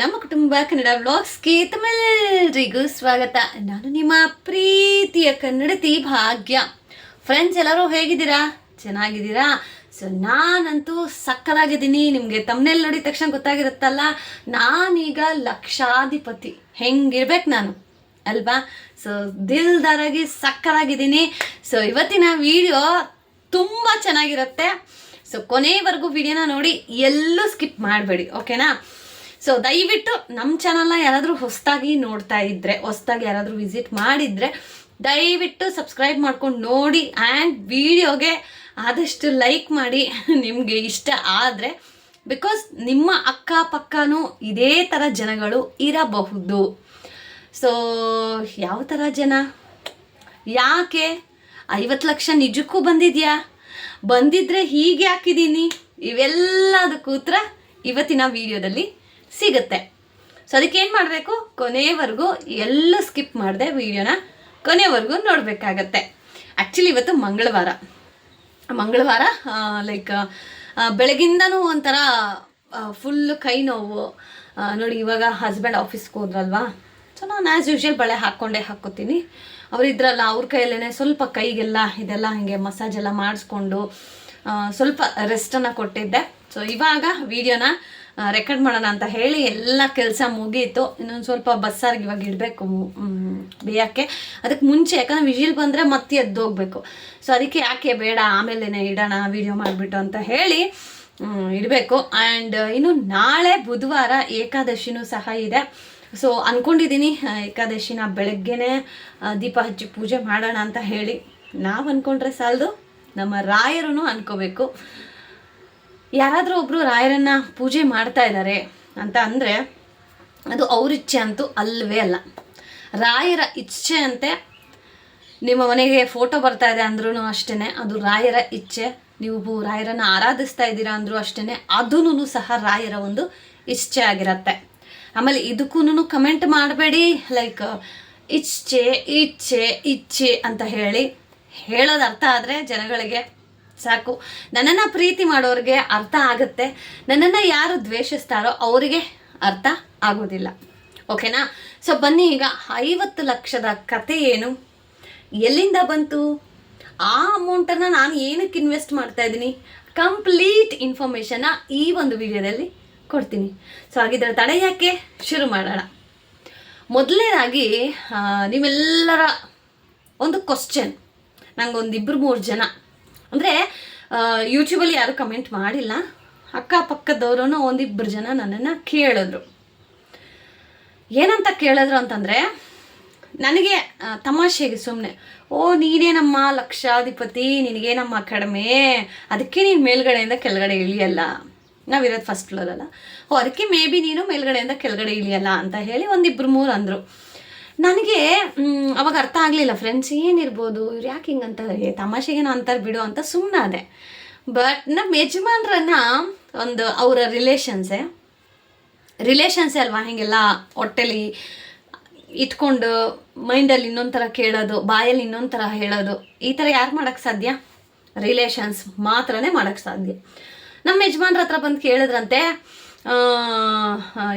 ನಮ್ಮ ಕುಟುಂಬ ಕನ್ನಡ ವ್ಲಾಗ್ಸ್ಗೆ ತಮ್ಮೆಲ್ಲರಿಗೂ ಸ್ವಾಗತ. ನಾನು ನಿಮ್ಮ ಪ್ರೀತಿಯ ಕನ್ನಡತಿ ಭಾಗ್ಯ. ಫ್ರೆಂಡ್ಸ್ ಎಲ್ಲರೂ ಹೇಗಿದ್ದೀರಾ? ಚೆನ್ನಾಗಿದ್ದೀರಾ? ಸೊ ನಾನಂತೂ ಸಕ್ಕದಾಗಿದ್ದೀನಿ ನಿಮಗೆ ತಮ್ಮನೆಲ್ಲಿ ನೋಡಿದ ತಕ್ಷಣ ಗೊತ್ತಾಗಿರುತ್ತಲ್ಲ, ನಾನೀಗ ಲಕ್ಷಾಧಿಪತಿ. ಹೆಂಗಿರ್ಬೇಕು ನಾನು, ಅಲ್ವಾ? ಸೊ ದಿಲ್ದಾರಾಗಿ ಸಕ್ಕದಾಗಿದ್ದೀನಿ ಸೊ ಇವತ್ತಿನ ವಿಡಿಯೋ ತುಂಬ ಚೆನ್ನಾಗಿರುತ್ತೆ. ಸೊ ಕೊನೆವರೆಗೂ ವಿಡಿಯೋನ ನೋಡಿ ಎಲ್ಲೂ ಸ್ಕಿಪ್ ಮಾಡಬೇಡಿ ಓಕೆನಾ ಸೊ ದಯವಿಟ್ಟು ನಮ್ಮ ಚಾನಲ್ನ ಯಾರಾದರೂ ಹೊಸದಾಗಿ ನೋಡ್ತಾ ಇದ್ದರೆ ಹೊಸದಾಗಿ ಯಾರಾದರೂ ವಿಸಿಟ್ ಮಾಡಿದರೆ, ದಯವಿಟ್ಟು ಸಬ್ಸ್ಕ್ರೈಬ್ ಮಾಡ್ಕೊಂಡು ನೋಡಿ ಆ್ಯಂಡ್ ವಿಡಿಯೋಗೆ ಆದಷ್ಟು ಲೈಕ್ ಮಾಡಿ ನಿಮಗೆ ಇಷ್ಟ ಆದರೆ ಬಿಕಾಸ್ ನಿಮ್ಮ ಅಕ್ಕಪಕ್ಕನೂ ಇದೇ ಥರ ಜನಗಳು ಇರಬಹುದು. ಸೊ ಯಾವ ಥರ ಜನ? ಯಾಕೆ? ಐವತ್ತು ಲಕ್ಷ ನಿಜಕ್ಕೂ ಬಂದಿದೆಯಾ? ಬಂದಿದ್ರೆ ಹೀಗೆ ಹಾಕಿದ್ದೀನಿ ಇವೆಲ್ಲದಕ್ಕೂ ಉತ್ತರ ಇವತ್ತಿನ ವಿಡಿಯೋದಲ್ಲಿ ಸಿಗುತ್ತೆ. ಸೊ ಅದಕ್ಕೆ ಏನು ಮಾಡಬೇಕು? ಕೊನೆಯವರೆಗೂ ಎಲ್ಲ ಸ್ಕಿಪ್ ಮಾಡಿದೆ ವಿಡಿಯೋನ ಕೊನೆವರೆಗೂ ನೋಡಬೇಕಾಗತ್ತೆ. ಆ್ಯಕ್ಚುಲಿ ಇವತ್ತು ಮಂಗಳವಾರ. ಮಂಗಳವಾರ ಲೈಕ್ ಬೆಳಗಿಂದನೂ ಒಂಥರ ಫುಲ್ ಕೈ ನೋವು. ನೋಡಿ, ಇವಾಗ ಹಸ್ಬೆಂಡ್ ಆಫೀಸ್ಗೆ ಹೋದ್ರಲ್ವಾ? ಸೊ ನಾನು ಆ್ಯಸ್ ಯೂಶ್ವಲ್ ಬಳೆ ಹಾಕ್ಕೊಂಡೇ ಹಾಕ್ಕೋತೀನಿ. ಅವರಿದ್ರಲ್ಲ ಅವ್ರ ಕೈಯಲ್ಲೇ ಸ್ವಲ್ಪ ಕೈಗೆಲ್ಲ, ಇದೆಲ್ಲ ಹಾಗೆ ಮಸಾಜ್ ಎಲ್ಲ ಮಾಡಿಸ್ಕೊಂಡು ಸ್ವಲ್ಪ ರೆಸ್ಟನ್ನು ಕೊಟ್ಟಿದ್ದೆ. ಸೊ ಇವಾಗ ವಿಡಿಯೋನ ರೆಕಾರ್ಡ್ ಮಾಡೋಣ ಅಂತ ಹೇಳಿ ಎಲ್ಲ ಕೆಲಸ ಮುಗೀತು. ಇನ್ನೊಂದು ಸ್ವಲ್ಪ ಬಸ್ಸಾರ್ಗೆ ಇವಾಗ ಇಡಬೇಕು ಬೇಯಕ್ಕೆ. ಅದಕ್ಕೆ ಮುಂಚೆ ಯಾಕಂದ್ರೆ ವಿಜಿಲ್ ಬಂದರೆ ಮತ್ತೆ ಎದ್ದೋಗ್ಬೇಕು. ಸೊ ಅದಕ್ಕೆ ಯಾಕೆ ಬೇಡ ಆಮೇಲೆ ಇಡೋಣ ವಿಡಿಯೋ ಮಾಡಿಬಿಟ್ಟು ಅಂತ ಹೇಳಿ ಇಡಬೇಕು. ಆ್ಯಂಡ್ ಇನ್ನು ನಾಳೆ ಬುಧವಾರ ಏಕಾದಶಿನೂ ಸಹ ಇದೆ. ಸೊ ಅಂದ್ಕೊಂಡಿದ್ದೀನಿ ಏಕಾದಶಿನ ಬೆಳಗ್ಗೆನೇ ದೀಪ ಹಚ್ಚಿ ಪೂಜೆ ಮಾಡೋಣ ಅಂತ ಹೇಳಿ. ನಾವು ಅಂದ್ಕೊಂಡ್ರೆ ಸಾಲದು, ನಮ್ಮ ರಾಯರೂ ಅನ್ಕೋಬೇಕು. ಯಾರಾದರೂ ಒಬ್ಬರು ರಾಯರನ್ನ ಪೂಜೆ ಮಾಡ್ತಾ ಇದ್ದಾರೆ ಅಂತ ಅಂದರೆ ಅದು ಅವ್ರ ಇಚ್ಛೆ ಅಂತೂ ಅಲ್ಲವೇ ಅಲ್ಲ. ರಾಯರ ಇಚ್ಛೆ ಅಂತೆ ನಿಮ್ಮ ಮನೆಗೆ ಫೋಟೋ ಬರ್ತಾ ಇದೆ ಅಂದ್ರೂ ಅಷ್ಟೇ ಅದು ರಾಯರ ಇಚ್ಛೆ. ನೀವು ರಾಯರನ್ನು ಆರಾಧಿಸ್ತಾ ಇದ್ದೀರಾ ಅಂದರೂ ಅಷ್ಟೇ ಅದೂ ಸಹ ರಾಯರ ಒಂದು ಇಚ್ಛೆ ಆಗಿರತ್ತೆ. ಆಮೇಲೆ ಇದಕ್ಕೂ ಕಮೆಂಟ್ ಮಾಡಬೇಡಿ ಲೈಕ್ ಇಚ್ಛೆ ಇಚ್ಛೆ ಇಚ್ಛೆ ಅಂತ ಹೇಳಿ ಹೇಳೋದು ಅರ್ಥ ಆದರೆ ಜನಗಳಿಗೆ ಸಾಕು. ನನ್ನನ್ನು ಪ್ರೀತಿ ಮಾಡೋರಿಗೆ ಅರ್ಥ ಆಗುತ್ತೆ. ನನ್ನನ್ನು ಯಾರು ದ್ವೇಷಿಸ್ತಾರೋ ಅವರಿಗೆ ಅರ್ಥ ಆಗೋದಿಲ್ಲ. ಓಕೆನಾ? ಸೊ ಬನ್ನಿ ಈಗ ಐವತ್ತು ಲಕ್ಷದ ಕತೆ ಏನು? ಎಲ್ಲಿಂದ ಬಂತು? ಆ ಅಮೌಂಟನ್ನು ನಾನು ಏನಕ್ಕೆ ಇನ್ವೆಸ್ಟ್ ಮಾಡ್ತಾ ಇದ್ದೀನಿ? ಕಂಪ್ಲೀಟ್ ಇನ್ಫಾರ್ಮೇಷನ್ನ ಈ ಒಂದು ವಿಡಿಯೋದಲ್ಲಿ ಕೊಡ್ತೀನಿ. ಸೊ ಹಾಗಿದ್ರೆ ತಡೆ ಯಾಕೆ? ಶುರು ಮಾಡೋಣ. ಮೊದಲನೇದಾಗಿ ನಿಮ್ಮೆಲ್ಲರ ಒಂದು ಕ್ವಶನ್ ನಂಗೊಂದು ಇಬ್ಬರು ಮೂರು ಜನ. ಅಂದರೆ ಯೂಟ್ಯೂಬಲ್ಲಿ ಯಾರೂ ಕಮೆಂಟ್ ಮಾಡಿಲ್ಲ. ಅಕ್ಕಪಕ್ಕದವರು ಒಂದಿಬ್ಬರು ಜನ ನನ್ನನ್ನು ಕೇಳಿದ್ರು. ಏನಂತ ಕೇಳಿದ್ರು ಅಂತಂದರೆ, ನನಗೆ ತಮಾಷೆಗೆ ಸುಮ್ಮನೆ ಓ, ನೀನೇನಮ್ಮ ಲಕ್ಷಾಧಿಪತಿ, ನಿನಗೇನಮ್ಮ ಕಡಿಮೆ? ಅದಕ್ಕೆ ನೀನು ಮೇಲ್ಗಡೆಯಿಂದ ಕೆಳಗಡೆ ಇಳಿಯಲ್ಲ. ನಾವಿರೋದು ಫಸ್ಟ್ ಫ್ಲೋರಲ್ಲ ಓ, ಅದಕ್ಕೆ ಮೇ ಬಿ ನೀನು ಮೇಲ್ಗಡೆಯಿಂದ ಕೆಳಗಡೆ ಇಳಿಯಲ್ಲ, ಅಂತ ಹೇಳಿ ಒಂದಿಬ್ಬರು ಮೂರು ಅಂದರು. ನನಗೆ ಅವಾಗ ಅರ್ಥ ಆಗಲಿಲ್ಲ. ಫ್ರೆಂಡ್ಸ್ ಏನಿರ್ಬೋದು? ಇವ್ರು ಯಾಕೆ ಹಿಂಗೆ ಅಂತ ತಮಾಷೆಗೆ ತಮಾಷೆಗೇನೋ ಅಂತಾರೆ ಬಿಡು ಅಂತ ಸುಮ್ಮನಾದೆ ಬಟ್ ನಮ್ಮ ಯಜಮಾನ್ರನ್ನ ಒಂದು ಅವರ ರಿಲೇಷನ್ಸೇ ರಿಲೇಷನ್ಸೇ ಅಲ್ವಾ ಹೀಗೆಲ್ಲ ಹೊಟ್ಟೆಲಿ ಇಟ್ಕೊಂಡು ಮೈಂಡಲ್ಲಿ ಇನ್ನೊಂದು ಥರ ಕೇಳೋದು, ಬಾಯಲ್ಲಿ ಇನ್ನೊಂದು ಥರ ಹೇಳೋದು, ಈ ಥರ ಯಾರು ಮಾಡೋಕ್ಕೆ ಸಾಧ್ಯ? ರಿಲೇಷನ್ಸ್ ಮಾತ್ರನೇ ಮಾಡೋಕ್ಕೆ ಸಾಧ್ಯ. ನಮ್ಮ ಯಜಮಾನ್ರ ಹತ್ರ ಬಂದು ಕೇಳಿದ್ರಂತೆ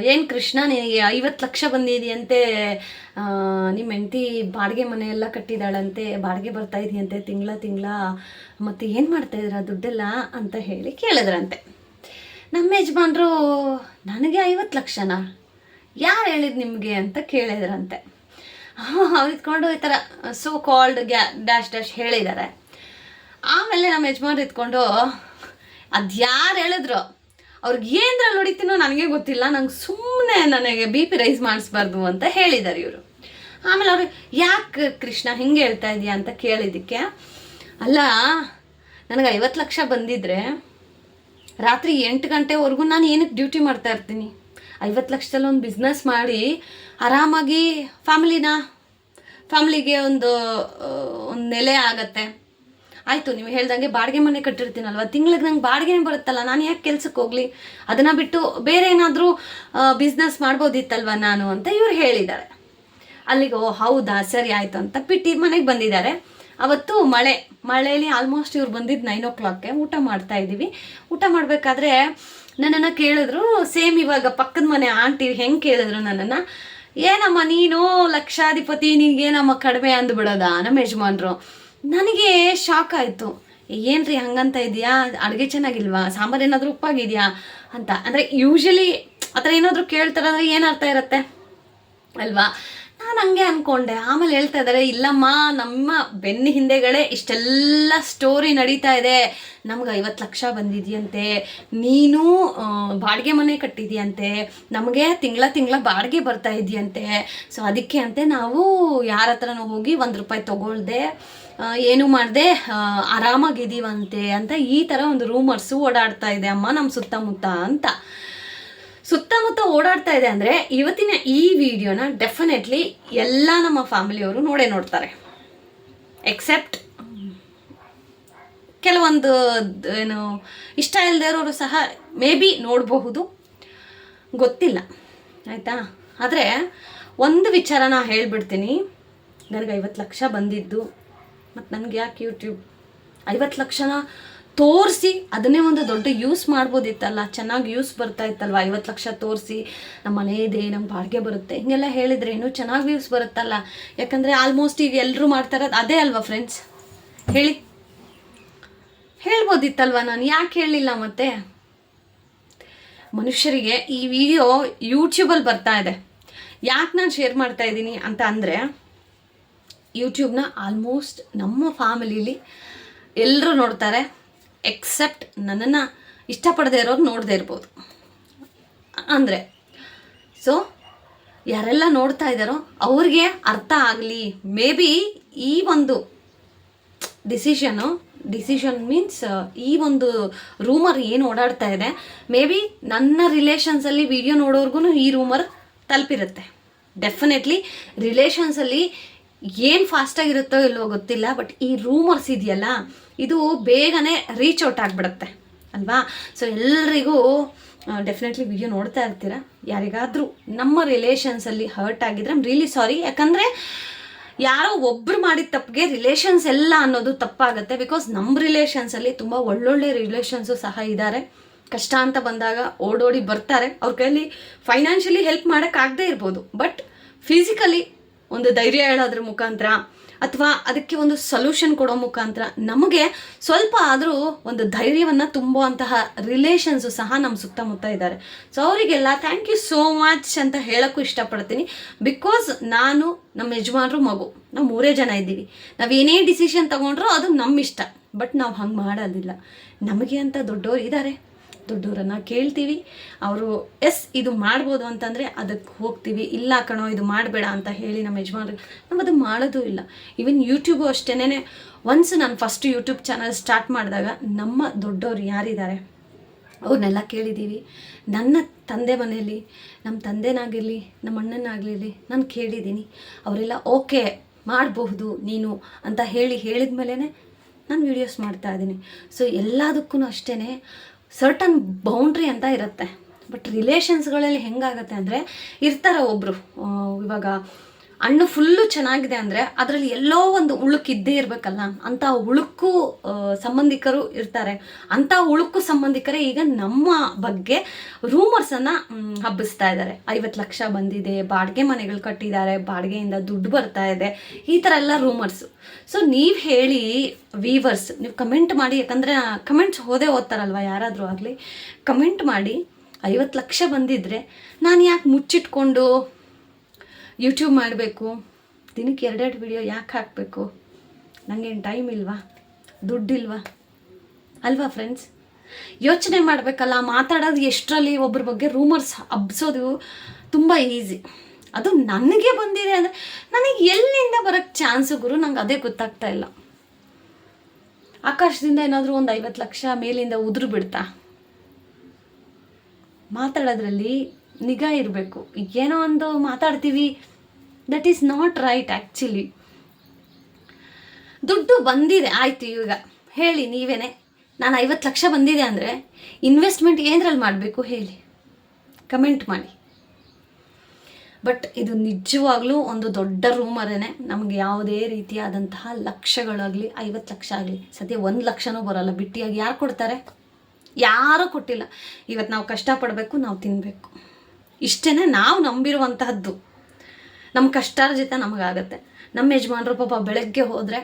ಏನು ಕೃಷ್ಣ, ನಿನಗೆ ಐವತ್ತು ಲಕ್ಷ ಬಂದಿದೆಯಂತೆ. ನಿಮ್ಮ ಹೆಂಡತಿ ಬಾಡಿಗೆ ಮನೆಯೆಲ್ಲ ಕಟ್ಟಿದ್ದಾಳಂತೆ ಬಾಡಿಗೆ ಬರ್ತಾ ಇದೆಯಂತೆ ತಿಂಗಳ ತಿಂಗಳ. ಮತ್ತು ಏನು ಮಾಡ್ತಾ ಇದ್ರ ದುಡ್ಡೆಲ್ಲ ಅಂತ ಹೇಳಿ ಕೇಳಿದ್ರಂತೆ. ನಮ್ಮ ಯಜಮಾನ್ರು, ನನಗೆ ಐವತ್ತು ಲಕ್ಷನಾ? ಯಾರು ಹೇಳಿದ್ ನಿಮಗೆ? ಅಂತ ಕೇಳಿದ್ರಂತೆ. ಅವ್ರು ಇದ್ಕೊಂಡು ಈ ಥರ ಸೋ ಕಾಲ್ಡ್ ಗ್ಯಾ ಡ್ಯಾಶ್ ಡ್ಯಾಶ್ ಹೇಳಿದ್ದಾರೆ. ಆಮೇಲೆ ನಮ್ಮ ಯಜಮಾನ್ರು ಇದ್ಕೊಂಡು ಅದು ಯಾರು ಹೇಳಿದ್ರು? ಅವ್ರಿಗೆ ಏನ್ರಲ್ಲಿ ಹೊಡಿತೀನೋ ನನಗೆ ಗೊತ್ತಿಲ್ಲ. ನಂಗೆ ಸುಮ್ಮನೆ ನನಗೆ ಬಿ ಪಿ ರೈಸ್ ಮಾಡಿಸ್ಬಾರ್ದು ಅಂತ ಹೇಳಿದ್ದಾರೆ ಇವರು. ಆಮೇಲೆ ಅವ್ರು, ಯಾಕೆ ಕೃಷ್ಣ ಹಿಂಗೆ ಹೇಳ್ತಾ ಇದೀಯಾ ಅಂತ ಕೇಳಿದ್ದಕ್ಕೆ ಅಲ್ಲ, ನನಗೆ ಐವತ್ತು ಲಕ್ಷ ಬಂದಿದ್ರೆ ರಾತ್ರಿ ಎಂಟು ಗಂಟೆವರೆಗೂ ನಾನು ಏನಕ್ಕೆ ಡ್ಯೂಟಿ ಮಾಡ್ತಾ ಇರ್ತೀನಿ? ಐವತ್ತು ಲಕ್ಷದಲ್ಲಿ ಒಂದು ಬಿಸ್ನೆಸ್ ಮಾಡಿ ಆರಾಮಾಗಿ ಫ್ಯಾಮಿಲಿನ ಫ್ಯಾಮ್ಲಿಗೆ ಒಂದು ಒಂದು ನೆಲೆ ಆಗತ್ತೆ. ಆಯಿತು, ನೀವು ಹೇಳ್ದಂಗೆ ಬಾಡಿಗೆ ಮನೆ ಕಟ್ಟಿರ್ತೀನಲ್ವ? ತಿಂಗ್ಳಿಗೆ ನಂಗೆ ಬಾಡಿಗೆನೇ ಬರುತ್ತಲ್ಲ, ನಾನು ಯಾಕೆ ಕೆಲ್ಸಕ್ಕೆ ಹೋಗಲಿ? ಅದನ್ನು ಬಿಟ್ಟು ಬೇರೆ ಏನಾದರೂ ಬಿಸ್ನೆಸ್ ಮಾಡ್ಬೋದಿತ್ತಲ್ವ ನಾನು ಅಂತ ಇವ್ರು ಹೇಳಿದ್ದಾರೆ. ಅಲ್ಲಿಗೆ, ಓ, ಹೌದಾ, ಸರಿ ಆಯಿತು ಅಂತ ಬಿಟ್ಟು ಮನೆಗೆ ಬಂದಿದ್ದಾರೆ. ಅವತ್ತು ಮಳೆ ಮಳೆಯಲ್ಲಿ ಆಲ್ಮೋಸ್ಟ್ ಇವ್ರು ಬಂದಿದ್ದು ನೈನ್ ಓ ಕ್ಲಾಕ್ಗೆ ಊಟ ಮಾಡ್ತಾ ಇದ್ದೀವಿ ಊಟ ಮಾಡಬೇಕಾದ್ರೆ ನನ್ನನ್ನು ಕೇಳಿದ್ರು ಸೇಮ್ ಇವಾಗ ಪಕ್ಕದ ಮನೆ ಆಂಟಿ ಹೆಂಗೆ ಕೇಳಿದ್ರು ನನ್ನನ್ನು, ಏನಮ್ಮ ನೀನು ಲಕ್ಷಾಧಿಪತಿ, ನಿನಗೇನಮ್ಮ ಕಡಿಮೆ ಅಂದ್ಬಿಡೋದಾ? ನಮ್ಮ ಯಜಮಾನ್ರು. ನನಗೆ ಶಾಕ್ ಆಯಿತು. ಏನ್ರಿ ಹಂಗಂತ ಇದೆಯಾ? ಅಡುಗೆ ಚೆನ್ನಾಗಿಲ್ವಾ? ಸಾಂಬಾರು ಏನಾದರೂ ಉಪ್ಪಾಗಿದೆಯಾ? ಅಂತ. ಅಂದರೆ ಯೂಶಲಿ ಆ ಥರ ಏನಾದರೂ ಕೇಳ್ತಾರೆ ಅಂದರೆ ಏನು ಅರ್ಥ ಇರುತ್ತೆ? ಅಲ್ವಾ? ನಾನು ಹಂಗೆ ಅಂದ್ಕೊಂಡೆ ಆಮೇಲೆ ಹೇಳ್ತಾ ಇದ್ದಾರೆ ಇಲ್ಲಮ್ಮ, ನಮ್ಮ ಬೆನ್ನ ಹಿಂದೆಗಳೇ ಇಷ್ಟೆಲ್ಲ ಸ್ಟೋರಿ ನಡೀತಾ ಇದೆ. ನಮ್ಗೆ ಐವತ್ತು ಲಕ್ಷ ಬಂದಿದೆಯಂತೆ. ನೀನು ಬಾಡಿಗೆ ಮನೆ ಕಟ್ಟಿದೆಯಂತೆ. ನಮಗೆ ತಿಂಗಳ ತಿಂಗಳ ಬಾಡಿಗೆ ಬರ್ತಾ ಇದೆಯಂತೆ. ಸೊ ಅದಕ್ಕೆ ಅಂತೆ ನಾವು ಯಾರ ಹತ್ರನೂ ಹೋಗಿ ಒಂದು ರೂಪಾಯಿ ತೊಗೊಳ್ದೆ ಏನು ಮಾಡಿದೆ ಆರಾಮಾಗಿದ್ದೀವಂತೆ ಅಂತ ಈ ಥರ ಒಂದು ರೂಮರ್ಸು ಓಡಾಡ್ತಾ ಇದೆ, ಅಮ್ಮ ನಮ್ಮ ಸುತ್ತಮುತ್ತ ಅಂತ. ಸುತ್ತಮುತ್ತ ಓಡಾಡ್ತಾ ಇದೆ ಅಂದರೆ ಇವತ್ತಿನ ಈ ವಿಡಿಯೋನ ಡೆಫಿನೆಟ್ಲಿ ಎಲ್ಲ ನಮ್ಮ ಫ್ಯಾಮಿಲಿಯವರು ನೋಡೇ ನೋಡ್ತಾರೆ. ಎಕ್ಸೆಪ್ಟ್ ಕೆಲವೊಂದು, ಏನು, ಇಷ್ಟ ಇಲ್ಲದೆ ಇರೋರು ಸಹ ಮೇ ಬಿ ನೋಡಬಹುದು. ಗೊತ್ತಿಲ್ಲ. ಆಯಿತಾ? ಆದರೆ ಒಂದು ವಿಚಾರ ನಾ ಹೇಳಿಬಿಡ್ತೀನಿ. ನನಗೆ ಐವತ್ತು ಲಕ್ಷ ಬಂದಿದ್ದು. ಮತ್ತು ನನಗೆ ಯಾಕೆ ಯೂಟ್ಯೂಬ್ ಐವತ್ತು ಲಕ್ಷನ ತೋರಿಸಿ ಅದನ್ನೇ ಒಂದು ದೊಡ್ಡ ಯೂಸ್ ಮಾಡ್ಬೋದಿತ್ತಲ್ಲ? ಚೆನ್ನಾಗಿ ಯೂಸ್ ಬರ್ತಾ ಇತ್ತಲ್ವ? ಐವತ್ತು ಲಕ್ಷ ತೋರಿಸಿ ನಮ್ಮ ಮನೆ ಇದೆ ನಮ್ಮ ಬಾಡಿಗೆ ಬರುತ್ತೆ. ಹಿಂಗೆಲ್ಲ ಹೇಳಿದರೆ ಇನ್ನೂ ಚೆನ್ನಾಗಿ ವ್ಯೂಸ್ ಬರುತ್ತಲ್ಲ? ಯಾಕಂದರೆ ಆಲ್ಮೋಸ್ಟ್ ಈಗ ಎಲ್ಲರೂ ಮಾಡ್ತಾ ಅದೇ ಅಲ್ವಾ ಫ್ರೆಂಡ್ಸ್ ಹೇಳಿ. ಹೇಳ್ಬೋದಿತ್ತಲ್ವ ನಾನು? ಯಾಕೆ ಹೇಳಿಲ್ಲ ಮತ್ತೆ? ಮನುಷ್ಯರಿಗೆ ಈ ವಿಡಿಯೋ ಯೂಟ್ಯೂಬಲ್ಲಿ ಬರ್ತಾ ಇದೆ. ಯಾಕೆ ನಾನು ಶೇರ್ ಮಾಡ್ತಾ ಇದ್ದೀನಿ ಅಂತ ಅಂದರೆ ಯೂಟ್ಯೂಬ್ನ ಆಲ್ಮೋಸ್ಟ್ ನಮ್ಮ ಫ್ಯಾಮಿಲೀಲಿ ಎಲ್ಲರೂ ನೋಡ್ತಾರೆ ಎಕ್ಸೆಪ್ಟ್ ನನ್ನನ್ನು ಇಷ್ಟಪಡದೇ ಇರೋರು ನೋಡದೇ ಇರ್ಬೋದು. ಅಂದರೆ ಸೊ ಯಾರೆಲ್ಲ ನೋಡ್ತಾ ಇದ್ದಾರೋ ಅವ್ರಿಗೆ ಅರ್ಥ ಆಗಲಿ. ಮೇ ಬಿ ಈ ಒಂದು ಡಿಸಿಷನು ಡಿಸಿಷನ್ ಮೀನ್ಸ್ ಈ ಒಂದು ರೂಮರ್ ಏನು ಓಡಾಡ್ತಾ ಇದೆ ಮೇ ಬಿ ನನ್ನ ರಿಲೇಷನ್ಸಲ್ಲಿ ವಿಡಿಯೋ ನೋಡೋರ್ಗು ಈ ರೂಮರ್ ತಲುಪಿರುತ್ತೆ. ಡೆಫಿನೆಟ್ಲಿ ರಿಲೇಷನ್ಸಲ್ಲಿ ಏನು ಫಾಸ್ಟಾಗಿರುತ್ತೋ ಇಲ್ವೋ ಗೊತ್ತಿಲ್ಲ ಬಟ್ ಈ ರೂಮರ್ಸ್ ಇದೆಯಲ್ಲ, ಇದು ಬೇಗನೆ ರೀಚ್ ಔಟ್ ಆಗಿಬಿಡುತ್ತೆ, ಅಲ್ವಾ? ಸೊ ಎಲ್ರಿಗೂ ಡೆಫಿನೆಟ್ಲಿ ವಿಡಿಯೋ ನೋಡ್ತಾ ಇರ್ತೀರ? ಯಾರಿಗಾದರೂ ನಮ್ಮ ರಿಲೇಷನ್ಸಲ್ಲಿ ಹರ್ಟ್ ಆಗಿದ್ರೆ ಐಮ್ ರಿಯಲಿ ಸಾರಿ ಯಾಕಂದರೆ, ಯಾರೋ ಒಬ್ರು ಮಾಡಿದ ತಪ್ಪಿಗೆ ರಿಲೇಷನ್ಸ್ ಎಲ್ಲ ಅನ್ನೋದು ತಪ್ಪಾಗುತ್ತೆ ಬಿಕಾಸ್ ನಮ್ಮ ರಿಲೇಷನ್ಸಲ್ಲಿ ತುಂಬ ಒಳ್ಳೊಳ್ಳೆ ರಿಲೇಷನ್ಸು ಸಹ ಇದ್ದಾರೆ ಕಷ್ಟ ಅಂತ ಬಂದಾಗ ಓಡೋಡಿ ಬರ್ತಾರೆ. ಅವ್ರ ಕೈಯಲ್ಲಿ ಫೈನಾನ್ಷಿಯಲಿ ಹೆಲ್ಪ್ ಮಾಡೋಕ್ಕಾಗದೇ ಇರ್ಬೋದು ಬಟ್ ಫಿಸಿಕಲಿ ಒಂದು ಧೈರ್ಯ ಹೇಳೋದ್ರ ಮುಖಾಂತರ ಅಥವಾ ಅದಕ್ಕೆ ಒಂದು ಸೊಲ್ಯೂಷನ್ ಕೊಡೋ ಮುಖಾಂತರ ನಮಗೆ ಸ್ವಲ್ಪ ಆದರೂ ಒಂದು ಧೈರ್ಯವನ್ನು ತುಂಬುವಂತಹ ರಿಲೇಷನ್ಸು ಸಹ ನಮ್ಮ ಸುತ್ತಮುತ್ತ ಇದ್ದಾರೆ. ಸೊ ಅವರಿಗೆಲ್ಲ ಥ್ಯಾಂಕ್ ಯು ಸೋ ಮಚ್ ಅಂತ ಹೇಳೋಕ್ಕೂ ಇಷ್ಟಪಡ್ತೀನಿ. ಬಿಕಾಸ್ ನಾನು ನಮ್ಮ ಯಜಮಾನರು ಮಗು ನಾವು ಮೂರೇ ಜನ ಇದ್ದೀವಿ. ನಾವು ಏನೇ ಡಿಸಿಷನ್ ತಗೊಂಡ್ರೂ ಅದು ನಮ್ಮ ಇಷ್ಟ. ಬಟ್ ನಾವು ಹಂಗೆ ಮಾಡೋದಿಲ್ಲ. ನಮಗೆ ಅಂತ ದೊಡ್ಡವರು ಇದ್ದಾರೆ ದೊಡ್ಡವರನ್ನ ಕೇಳ್ತೀವಿ. ಅವರು, ಎಸ್, ಇದು ಮಾಡ್ಬೋದು ಅಂತಂದರೆ ಅದಕ್ಕೆ ಹೋಗ್ತೀವಿ. ಇಲ್ಲ ಕಣೋ, ಇದು ಮಾಡಬೇಡ ಅಂತ ಹೇಳಿ ನಮ್ಮ ಯಜಮಾನ್ರು ನಾವು ಅದು ಮಾಡೋದು ಇಲ್ಲ. ಈವನ್ ಯೂಟ್ಯೂಬು ಅಷ್ಟೇನೆ ಒನ್ಸ್ ನಾನು ಫಸ್ಟ್ ಯೂಟ್ಯೂಬ್ ಚಾನಲ್ ಸ್ಟಾರ್ಟ್ ಮಾಡಿದಾಗ ನಮ್ಮ ದೊಡ್ಡವರು ಯಾರಿದ್ದಾರೆ? ಅವ್ರನ್ನೆಲ್ಲ ಕೇಳಿದ್ದೀವಿ ನನ್ನ ತಂದೆ ಮನೆಯಲ್ಲಿ, ನಮ್ಮ ತಂದೆನಾಗಿರಲಿ, ನಮ್ಮ ಅಣ್ಣನಾಗಿರಲಿ, ನಾನು ಕೇಳಿದ್ದೀನಿ. ಅವರೆಲ್ಲ, ಓಕೆ, ಮಾಡಬಹುದು ನೀನು ಅಂತ ಹೇಳಿ ಹೇಳಿದ ಮೇಲೇ ನಾನು ವೀಡಿಯೋಸ್ ಮಾಡ್ತಾ ಇದ್ದೀನಿ. ಸೊ ಎಲ್ಲದಕ್ಕೂ ಅಷ್ಟೇ ಸರ್ಟನ್ ಬೌಂಡ್ರಿ ಅಂತ ಇರುತ್ತೆ. ಬಟ್ ರಿಲೇಷನ್ಸ್ಗಳಲ್ಲಿ ಹೆಂಗಾಗತ್ತೆ ಅಂದರೆ ಇರ್ತಾರೆ ಒಬ್ಬರು ಇವಾಗ ಹಣ್ಣು ಫುಲ್ಲು ಚೆನ್ನಾಗಿದೆ ಅಂದರೆ ಅದರಲ್ಲಿ ಎಲ್ಲೋ ಒಂದು ಉಳುಕು ಇದ್ದೇ ಇರಬೇಕಲ್ಲ? ಅಂಥ ಉಳುಕು ಸಂಬಂಧಿಕರು ಇರ್ತಾರೆ. ಅಂಥ ಉಳುಕು ಸಂಬಂಧಿಕರೇ ಈಗ ನಮ್ಮ ಬಗ್ಗೆ ರೂಮರ್ಸನ್ನು ಹಬ್ಬಿಸ್ತಾ ಇದ್ದಾರೆ. ಐವತ್ತು ಲಕ್ಷ ಬಂದಿದೆ, ಬಾಡಿಗೆ ಮನೆಗಳು ಕಟ್ಟಿದ್ದಾರೆ, ಬಾಡಿಗೆಯಿಂದ ದುಡ್ಡು ಬರ್ತಾ ಇದೆ. ಈ ಥರ ಎಲ್ಲ ರೂಮರ್ಸು ಸೊ ನೀವು ಹೇಳಿ ವೀವರ್ಸ್ ನೀವು ಕಮೆಂಟ್ ಮಾಡಿ, ಯಾಕಂದರೆ ಕಮೆಂಟ್ಸ್ ಹೋದೇ ಓದ್ತಾರಲ್ವ ಯಾರಾದರೂ ಆಗಲಿ? ಕಮೆಂಟ್ ಮಾಡಿ, ಐವತ್ತು ಲಕ್ಷ ಬಂದಿದ್ರೆ ನಾನು ಯಾಕೆ ಮುಚ್ಚಿಟ್ಕೊಂಡು ಯೂಟ್ಯೂಬ್ ಮಾಡಬೇಕು. ದಿನಕ್ಕೆ ಎರಡೆರಡು ವಿಡಿಯೋ ಯಾಕೆ ಹಾಕಬೇಕು? ನನಗೇನು ಟೈಮ್ ಇಲ್ವಾ? ದುಡ್ಡಿಲ್ವಾ? ಅಲ್ವಾ ಫ್ರೆಂಡ್ಸ್ ಯೋಚನೆ ಮಾಡಬೇಕಲ್ಲ, ಮಾತಾಡೋದು ಎಷ್ಟರಲ್ಲಿ ಒಬ್ಬರ ಬಗ್ಗೆ ರೂಮರ್ಸ್ ಹಬ್ಸೋದು ತುಂಬ ಈಸಿ ಅದು ನನಗೆ ಬಂದಿದೆ ಅಂದರೆ ನನಗೆ ಎಲ್ಲಿಂದ ಬರೋಕ್ಕೆ ಚಾನ್ಸು ಗುರು? ನಂಗೆ ಅದೇ ಗೊತ್ತಾಗ್ತಾ ಇಲ್ಲ. ಆಕಾಶದಿಂದ ಏನಾದರೂ ಒಂದು ಐವತ್ತು ಲಕ್ಷ ಮೇಲಿಂದ ಉದುರು ಬಿಡ್ತಾ? ಮಾತಾಡೋದ್ರಲ್ಲಿ ನಿಗಾ ಇರಬೇಕು. ಏನೋ ಒಂದು ಮಾತಾಡ್ತೀವಿ. That is not right actually ದುಡ್ಡು ಬಂದಿದೆ, ಆಯಿತು ಈಗ. ಹೇಳಿ ನೀವೇನೆ. ನಾನು ಐವತ್ತು ಲಕ್ಷ ಬಂದಿದೆ ಅಂದರೆ ಇನ್ವೆಸ್ಟ್ಮೆಂಟ್ ಏನರಲ್ಲಿ ಮಾಡಬೇಕು ಹೇಳಿ? ಕಮೆಂಟ್ ಮಾಡಿ. ಬಟ್ ಇದು ನಿಜವಾಗ್ಲೂ ಒಂದು ದೊಡ್ಡ ರೂಮರೇನೆ. ನಮಗೆ ಯಾವುದೇ ರೀತಿಯಾದಂತಹ ಲಕ್ಷಗಳಾಗಲಿ, ಐವತ್ತು ಲಕ್ಷ ಆಗಲಿ, ಸದ್ಯ ಒಂದು ಲಕ್ಷನೂ ಬರೋಲ್ಲ. ಬಿಟ್ಟಿಯಾಗಿ ಯಾರು ಕೊಡ್ತಾರೆ? ಯಾರೂ ಕೊಟ್ಟಿಲ್ಲ. ಇವತ್ತು ನಾವು ಕಷ್ಟಪಡಬೇಕು, ನಾವು ತಿನ್ನಬೇಕು ಇಷ್ಟೇ ನಾವು ನಂಬಿರುವಂತಹದ್ದು. ನಮ್ಮ ಕಷ್ಟರ ಜೊತೆ ನಮಗಾಗತ್ತೆ. ನಮ್ಮ ಯಜಮಾನ್ರು ಪಾಪ ಬೆಳಗ್ಗೆ ಹೋದರೆ,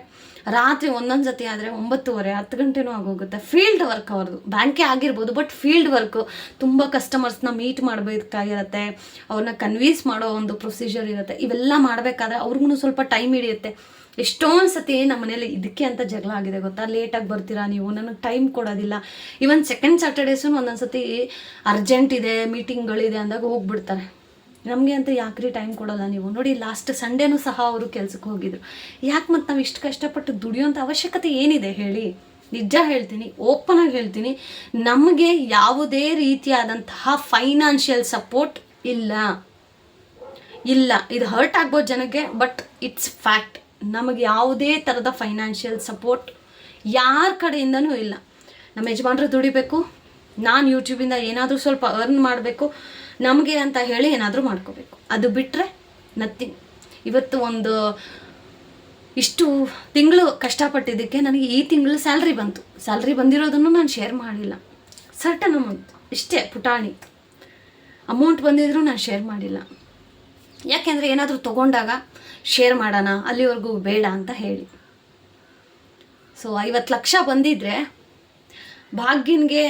ರಾತ್ರಿ ಒಂದೊಂದು ಸತಿ ಆದರೆ ಒಂಬತ್ತುವರೆ, ಹತ್ತು ಗಂಟೆನೂ ಆಗೋಗುತ್ತೆ. ಫೀಲ್ಡ್ ವರ್ಕ್ ಅವ್ರದ್ದು ಬ್ಯಾಂಕೇ ಆಗಿರ್ಬೋದು, ಬಟ್ ಫೀಲ್ಡ್ ವರ್ಕು ತುಂಬ ಕಸ್ಟಮರ್ಸ್ನ ಮೀಟ್ ಮಾಡಬೇಕಾಗಿರತ್ತೆ. ಅವ್ರನ್ನ ಕನ್ವಿನ್ಸ್ ಮಾಡೋ ಒಂದು ಪ್ರೊಸೀಜರ್ ಇರುತ್ತೆ. ಇವೆಲ್ಲ ಮಾಡಬೇಕಾದ್ರೆ ಅವ್ರಿಗೂ ಸ್ವಲ್ಪ ಟೈಮ್ ಹಿಡಿಯುತ್ತೆ. ಎಷ್ಟೊಂದು ಸತಿ ನಮ್ಮ ಮನೇಲಿ ಇದಕ್ಕೆ ಅಂತ ಜಗಳ ಆಗಿದೆ ಗೊತ್ತಾ? ಲೇಟಾಗಿ ಬರ್ತೀರಾ ನೀವು? ನನಗೆ ಟೈಮ್ ಕೊಡೋದಿಲ್ಲ. ಇವನ್ ಸೆಕೆಂಡ್ ಸ್ಯಾಟರ್ಡೇಸು ಒಂದೊಂದು ಸತಿ ಅರ್ಜೆಂಟ್ ಇದೆ ಮೀಟಿಂಗ್ಗಳಿದೆ ಅಂದಾಗ ಹೋಗ್ಬಿಡ್ತಾರೆ. ನಮಗೆ ಅಂತ ಯಾಕ್ರಿ ಟೈಮ್ ಕೊಡೋಲ್ಲ ನೀವು? ನೋಡಿ ಲಾಸ್ಟ್ ಸಂಡೇನೂ ಸಹ ಅವರು ಕೆಲಸಕ್ಕೆ ಹೋಗಿದ್ರು. ಯಾಕೆ ಮತ್ತು ನಾವು ಇಷ್ಟು ಕಷ್ಟಪಟ್ಟು ದುಡಿಯೋಂಥ ಅವಶ್ಯಕತೆ ಏನಿದೆ ಹೇಳಿ? ನಿಜ ಹೇಳ್ತೀನಿ ಓಪನ್ ಆಗಿ ಹೇಳ್ತೀನಿ. ನಮಗೆ ಯಾವುದೇ ರೀತಿಯಾದಂತಹ ಫೈನಾನ್ಷಿಯಲ್ ಸಪೋರ್ಟ್ ಇಲ್ಲ. ಇಲ್ಲ, ಇದು ಹರ್ಟ್ ಆಗ್ಬೋದು ಜನಕ್ಕೆ ಬಟ್ ಇಟ್ಸ್ ಫ್ಯಾಕ್ಟ್ ನಮಗೆ ಯಾವುದೇ ಥರದ ಫೈನಾನ್ಷಿಯಲ್ ಸಪೋರ್ಟ್ ಯಾರ ಕಡೆಯಿಂದನೂ ಇಲ್ಲ. ನಮ್ಮ ಯಜಮಾನ್ರು ದುಡಿಬೇಕು, ನಾನು ಯೂಟ್ಯೂಬಿಂದ ಏನಾದರೂ ಸ್ವಲ್ಪ ಅರ್ನ್ ಮಾಡಬೇಕು, ನಮಗೆ ಅಂತ ಹೇಳಿ ಏನಾದರೂ ಮಾಡ್ಕೋಬೇಕು. ಅದು ಬಿಟ್ಟರೆ ನಥಿಂಗ್ ಇವತ್ತು ಒಂದು ಇಷ್ಟು ತಿಂಗಳು ಕಷ್ಟಪಟ್ಟಿದ್ದಕ್ಕೆ ನನಗೆ ಈ ತಿಂಗಳು ಸ್ಯಾಲ್ರಿ ಬಂತು. ಸ್ಯಾಲ್ರಿ ಬಂದಿರೋದನ್ನು ನಾನು ಶೇರ್ ಮಾಡಿಲ್ಲ. ಸರ್ಟನ್ ಅಮೌಂಟ್ ಇಷ್ಟೇ ಪುಟಾಣಿ. ಅಮೌಂಟ್ ಬಂದಿದ್ರೂ ನಾನು ಶೇರ್ ಮಾಡಿಲ್ಲ. ಯಾಕೆಂದರೆ ಏನಾದರೂ ತೊಗೊಂಡಾಗ ಶೇರ್ ಮಾಡೋಣ, ಅಲ್ಲಿವರೆಗೂ ಬೇಡ ಅಂತ ಹೇಳಿ. ಸೊ ಐವತ್ತು ಲಕ್ಷ ಬಂದಿದ್ದರೆ ಭಾಗ್ಯನ್ಗೆ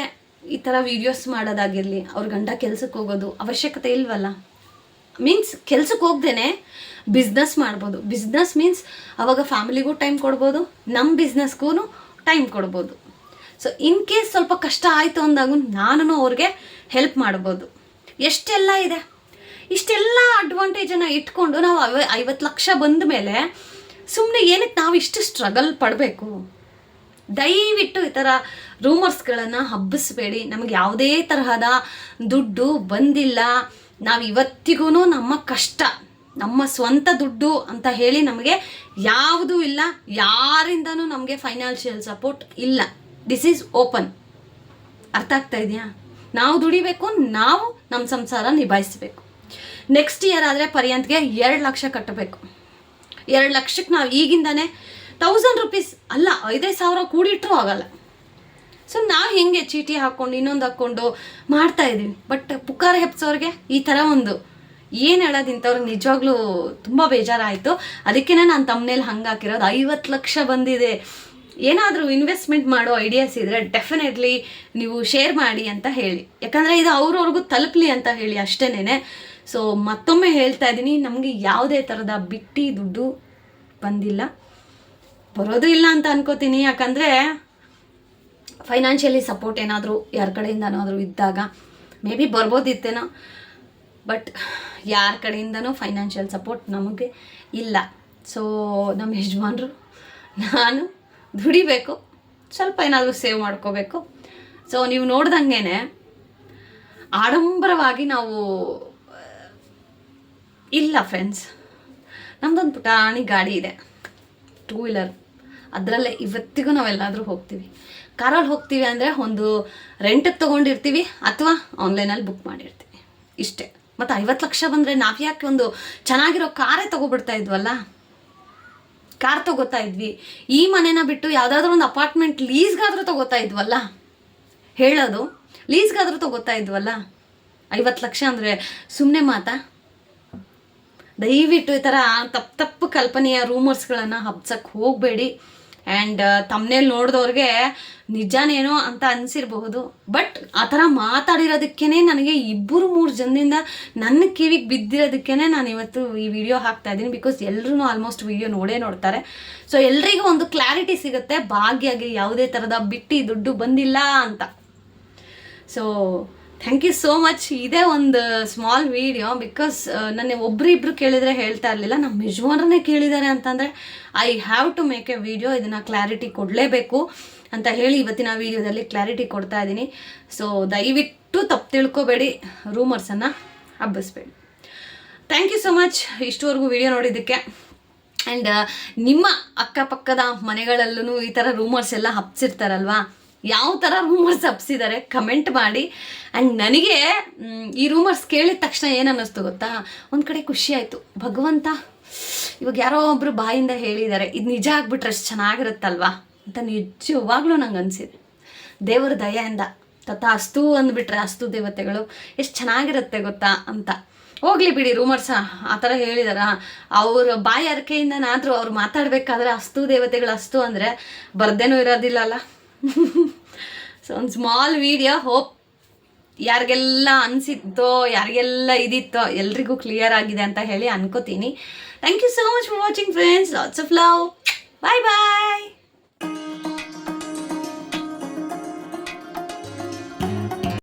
ಈ ಥರ ವೀಡಿಯೋಸ್ ಮಾಡೋದಾಗಿರಲಿ, ಅವ್ರ ಗಂಡ ಕೆಲ್ಸಕ್ಕೆ ಹೋಗೋದು ಅವಶ್ಯಕತೆ ಇಲ್ವಲ್ಲ? ಮೀನ್ಸ್ ಕೆಲ್ಸಕ್ಕೆ ಹೋಗ್ದೇನೆ ಬಿಸ್ನೆಸ್ ಮಾಡ್ಬೋದು. ಬಿಸ್ನೆಸ್ ಮೀನ್ಸ್ ಅವಾಗ ಫ್ಯಾಮಿಲಿಗೂ ಟೈಮ್ ಕೊಡ್ಬೋದು ನಮ್ಮ ಬಿಸ್ನೆಸ್ಗೂ ಟೈಮ್ ಕೊಡ್ಬೋದು. ಸೊ ಇನ್ ಕೇಸ್ ಸ್ವಲ್ಪ ಕಷ್ಟ ಆಯಿತು ಅಂದಾಗ ನಾನು ಅವ್ರಿಗೆ ಹೆಲ್ಪ್ ಮಾಡ್ಬೋದು. ಎಷ್ಟೆಲ್ಲ ಇದೆ? ಇಷ್ಟೆಲ್ಲ ಅಡ್ವಾಂಟೇಜನ್ನು ಇಟ್ಕೊಂಡು ನಾವು ಐವ, ಐವತ್ತು ಲಕ್ಷ ಬಂದ ಮೇಲೆ ಸುಮ್ಮನೆ ಏನಕ್ಕೆ ನಾವು ಇಷ್ಟು ಸ್ಟ್ರಗಲ್ ಪಡಬೇಕು? ದಯವಿಟ್ಟು ಈ ಥರ ರೂಮರ್ಸ್ಗಳನ್ನು ಹಬ್ಬಿಸ್ಬೇಡಿ. ನಮಗೆ ಯಾವುದೇ ತರಹದ ದುಡ್ಡು ಬಂದಿಲ್ಲ. ನಾವು ಇವತ್ತಿಗೂ ನಮ್ಮ ಕಷ್ಟ, ನಮ್ಮ ಸ್ವಂತ ದುಡ್ಡು ಅಂತ ಹೇಳಿ ನಮಗೆ ಯಾವುದೂ ಇಲ್ಲ. ಯಾರಿಂದನೂ ನಮಗೆ ಫೈನಾನ್ಷಿಯಲ್ ಸಪೋರ್ಟ್ ಇಲ್ಲ. ದಿಸ್ ಈಸ್ ಓಪನ್ ಅರ್ಥ ಆಗ್ತಾ ಇದೆಯಾ? ನಾವು ದುಡಿಬೇಕು, ನಾವು ನಮ್ಮ ಸಂಸಾರ ನಿಭಾಯಿಸಬೇಕು. ನೆಕ್ಸ್ಟ್ ಇಯರ್ ಆದರೆ ಪರ್ಯಂತ್ಗೆ ಎರಡು ಲಕ್ಷ ಕಟ್ಟಬೇಕು ಎರಡು ಲಕ್ಷಕ್ಕೆ ನಾವು ಈಗಿಂದಾನೆ ತೌಸಂಡ್ ರುಪೀಸ್ ಅಲ್ಲ, ಐದೈದು ಸಾವಿರ ಕೂಡಿಟ್ಟರೂ ಆಗಲ್ಲ. ಸೊ ನಾವು ಹೆಂಗೆ ಚೀಟಿ ಹಾಕ್ಕೊಂಡು ಇನ್ನೊಂದು ಹಾಕ್ಕೊಂಡು ಮಾಡ್ತಾ ಇದ್ದೀವಿ. ಬಟ್ ಪುಕಾರ ಹೆಪ್ಸೋರಿಗೆ ಈ ಥರ ಒಂದು ಏನು ಹೇಳೋದು ಇಂಥವ್ರಿಗೆ ನಿಜವಾಗ್ಲೂ ತುಂಬ ಬೇಜಾರಾಯಿತು. ಅದಕ್ಕೇ ನಾನು ತಮ್ಮನೇಲಿ ಹಂಗೆ ಹಾಕಿರೋದು. ಐವತ್ತು ಲಕ್ಷ ಬಂದಿದೆ. ಏನಾದರೂ ಇನ್ವೆಸ್ಟ್ಮೆಂಟ್ ಮಾಡೋ ಐಡಿಯಾಸ್ ಇದ್ದರೆ ಡೆಫಿನೆಟ್ಲಿ ನೀವು ಶೇರ್ ಮಾಡಿ ಅಂತ ಹೇಳಿ. ಯಾಕಂದರೆ ಇದು ಅವ್ರವ್ರಿಗೂ ತಲುಪಲಿ ಅಂತ ಹೇಳಿ ಅಷ್ಟೇನೆ ಸೊ ಮತ್ತೊಮ್ಮೆ ಹೇಳ್ತಾ ಇದ್ದೀನಿ ನಮಗೆ ಯಾವುದೇ ಥರದ ಬಿಟ್ಟಿ ದುಡ್ಡು ಬಂದಿಲ್ಲ. ಬರೋದು ಇಲ್ಲ ಅಂತ ಅನ್ಕೋತೀನಿ, ಯಾಕಂದರೆ ಫೈನಾನ್ಷಿಯಲಿ ಸಪೋರ್ಟ್ ಏನಾದರೂ, ಯಾರ ಕಡೆಯಿಂದನಾದರೂ ಇದ್ದಾಗ ಮೇ ಬಿ ಬರ್ಬೋದಿತ್ತೇನೋ ಬಟ್ ಯಾರ ಕಡೆಯಿಂದನೂ ಫೈನಾನ್ಷಿಯಲ್ ಸಪೋರ್ಟ್ ನಮಗೆ ಇಲ್ಲ. ಸೊ ನಮ್ಮ ಯಜಮಾನ್ರು, ನಾನು ದುಡಿಬೇಕು, ಸ್ವಲ್ಪ ಏನಾದರೂ ಸೇವ್ ಮಾಡ್ಕೋಬೇಕು. ಸೊ ನೀವು ನೋಡ್ದಂಗೆ ಆಡಂಬರವಾಗಿ ನಾವು ಇಲ್ಲ ಫ್ರೆಂಡ್ಸ್ ನಮ್ದೊಂದು ಪುಟಾಣಿ ಗಾಡಿ ಇದೆ. ಟೂ ವೀಲರ್ ಅದರಲ್ಲೇ ಇವತ್ತಿಗೂ ನಾವೆಲ್ಲಾದರೂ ಹೋಗ್ತೀವಿ. ಕಾರಲ್ಲಿ ಹೋಗ್ತೀವಿ ಅಂದರೆ ಒಂದು ರೆಂಟಿಗೆ ತೊಗೊಂಡಿರ್ತೀವಿ ಅಥವಾ ಆನ್ಲೈನಲ್ಲಿ ಬುಕ್ ಮಾಡಿರ್ತೀವಿ. ಇಷ್ಟೇ. ಮತ್ತು ಐವತ್ತು ಲಕ್ಷ ಬಂದರೆ ನಾವು ಯಾಕೆ ಒಂದು ಚೆನ್ನಾಗಿರೋ ಕಾರೇ ತೊಗೊಬಿಡ್ತಾ ಇದ್ವಲ್ಲ? ಕಾರ್ ತಗೋತಾ ಇದ್ವಿ. ಈ ಮನೆನ ಬಿಟ್ಟು ಯಾವುದಾದ್ರೂ ಒಂದು ಅಪಾರ್ಟ್ಮೆಂಟ್ ಲೀಸ್ಗಾದರೂ ತೊಗೋತಾ ಇದ್ವಲ್ಲ? ಹೇಳೋದು. ಲೀಸ್ಗಾದರೂ ತೊಗೋತಾ ಇದ್ವಲ್ಲ? ಐವತ್ತು ಲಕ್ಷ ಅಂದರೆ ಸುಮ್ಮನೆ ಮಾತಾ? ದಯವಿಟ್ಟು ಈ ಥರ ತಪ್ಪು ತಪ್ಪು ಕಲ್ಪನೆಯ ರೂಮರ್ಸ್ಗಳನ್ನು ಹಬ್ಸಕ್ಕೆ ಹೋಗಬೇಡಿ. ಆ್ಯಂಡ್ ತಮ್ಮನೇಲಿ ನೋಡಿದವ್ರಿಗೆ ನಿಜಾನೇನೋ ಅಂತ ಅನಿಸಿರಬಹುದು. ಬಟ್ ಆ ಥರ ಮಾತಾಡಿರೋದಕ್ಕೇ ನನಗೆ ಇಬ್ಬರು ಮೂರು ಜನದಿಂದ ನನ್ನ ಕಿವಿಗೆ ಬಿದ್ದಿರೋದಕ್ಕೇ ನಾನು ಇವತ್ತು ಈ ವಿಡಿಯೋ ಹಾಕ್ತಾ ಇದ್ದೀನಿ. ಬಿಕಾಸ್ ಎಲ್ಲರೂ ಆಲ್ಮೋಸ್ಟ್ ವಿಡಿಯೋ ನೋಡೇ ನೋಡ್ತಾರೆ. ಸೊ ಎಲ್ರಿಗೂ ಒಂದು ಕ್ಲಾರಿಟಿ ಸಿಗುತ್ತೆ. ಭಾಗ್ಯಾಗಿ ಯಾವುದೇ ಥರದ ಬಿಟ್ಟಿ ದುಡ್ಡು ಬಂದಿಲ್ಲ ಅಂತ. So thank you so much ಇದೇ ಒಂದು ಸ್ಮಾಲ್ ವಿಡಿಯೋ ಬಿಕಾಸ್ ನನ್ನ ಒಬ್ರಿಬ್ರು ಕೇಳಿದರೆ ಹೇಳ್ತಾ ಇರಲಿಲ್ಲ. ನಮ್ಮ ಯಜಮಾನ್ರನ್ನೇ ಕೇಳಿದ್ದಾರೆ ಅಂತಂದರೆ I have to make a video ಇದನ್ನು ಕ್ಲಾರಿಟಿ ಕೊಡಲೇಬೇಕು ಅಂತ ಹೇಳಿ ಇವತ್ತಿನ ವಿಡಿಯೋದಲ್ಲಿ ಕ್ಲಾರಿಟಿ ಕೊಡ್ತಾ ಇದ್ದೀನಿ. ಸೊ ದಯವಿಟ್ಟು ತಪ್ಪು ತಿಳ್ಕೊಬೇಡಿ. ರೂಮರ್ಸನ್ನು ಹಬ್ಬಿಸ್ಬೇಡಿ. ಥ್ಯಾಂಕ್ ಯು ಸೊ ಮಚ್ ಇಷ್ಟುವರೆಗೂ ವಿಡಿಯೋ ನೋಡಿದ್ದಕ್ಕೆ. ಆ್ಯಂಡ್ ನಿಮ್ಮ ಅಕ್ಕಪಕ್ಕದ ಮನೆಗಳಲ್ಲೂ ಈ ಥರ ರೂಮರ್ಸ್ ಎಲ್ಲ ಹಬ್ಸಿರ್ತಾರಲ್ವಾ ಯಾವ ಥರ ರೂಮರ್ಸ್ ಹಬ್ಸಿದ್ದಾರೆ ಕಮೆಂಟ್ ಮಾಡಿ. ಆ್ಯಂಡ್ ನನಗೆ ಈ ರೂಮರ್ಸ್ ಕೇಳಿದ ತಕ್ಷಣ ಏನನ್ನಿಸ್ತು ಗೊತ್ತಾ? ಒಂದು ಕಡೆ ಖುಷಿ ಆಯಿತು. ಭಗವಂತ, ಇವಾಗ ಯಾರೋ ಒಬ್ಬರು ಬಾಯಿಂದ ಹೇಳಿದ್ದಾರೆ ಇದು ನಿಜ ಆಗ್ಬಿಟ್ರೆ ಅಷ್ಟು ಚೆನ್ನಾಗಿರುತ್ತಲ್ವಾ? ಅಂತ ನಿಜವಾಗ್ಲೂ ನಂಗೆ ಅನಿಸಿದೆ. ದೇವರ ದಯೆಯಿಂದ. ತಥಾ ಅಸ್ತು ಅಂದ್ಬಿಟ್ರೆ ಅಸ್ತು ದೇವತೆಗಳು ಎಷ್ಟು ಚೆನ್ನಾಗಿರುತ್ತೆ ಗೊತ್ತಾ ಅಂತ. ಹೋಗ್ಲಿ ಬಿಡಿ ರೂಮರ್ಸ ಆ ಥರ ಹೇಳಿದಾರ? ಅವ್ರ ಬಾಯಿ ಅರಕೆಯಿಂದನಾದರೂ ಅವ್ರು ಮಾತಾಡಬೇಕಾದ್ರೆ ಅಸ್ತು ದೇವತೆಗಳು ಅಸ್ತು ಅಂದರೆ ಬರ್ದೇನೂ ಇರೋದಿಲ್ಲಲ್ಲ ಸೊ ಒಂದು ಸ್ಮಾಲ್ ವಿಡಿಯೋ ಹೋಪ್ ಯಾರಿಗೆಲ್ಲ ಅನಿಸಿತ್ತೋ, ಯಾರಿಗೆಲ್ಲ ಇದಿತ್ತೋ, ಎಲ್ರಿಗೂ ಕ್ಲಿಯರ್ ಆಗಿದೆ ಅಂತ ಹೇಳಿ ಅನ್ಕೋತೀನಿ. Thank you so much for watching friends lots of love bye bye